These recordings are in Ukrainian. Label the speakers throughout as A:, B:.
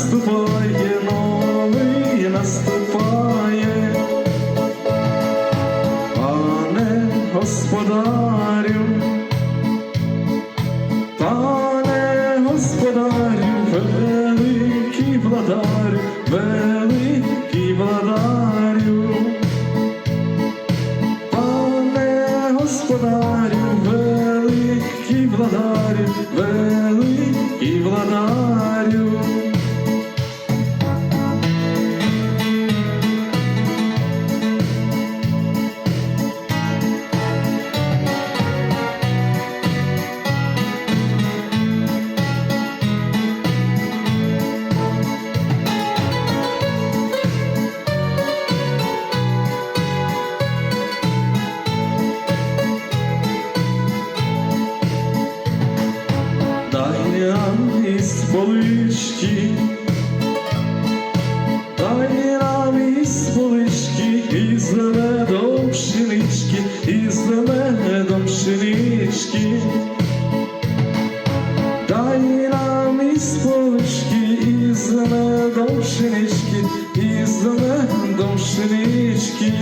A: наступає новий наступає, пане господарю, пане господарю, великий владарю, великий владарю, пане господарю, великий владарю, великий владарю. Пшенички.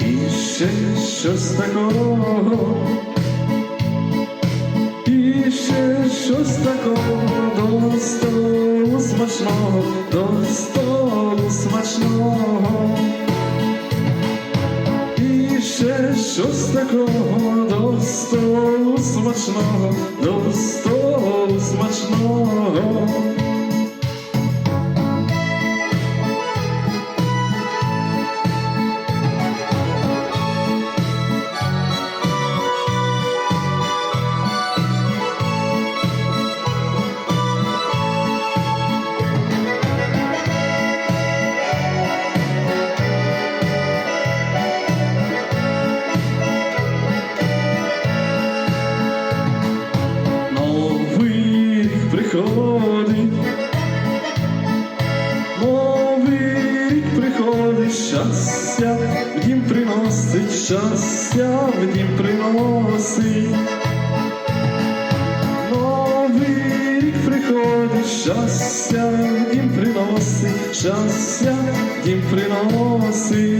A: І ще щось такого, і ще щось такого до столу смачного, до столу смачного. І ще щось такого до столу смачного, до столу щастя в дім приносить, щастя в дім приносить. Новий рік приходить, щастя в дім приносить, щастя в дім приносить.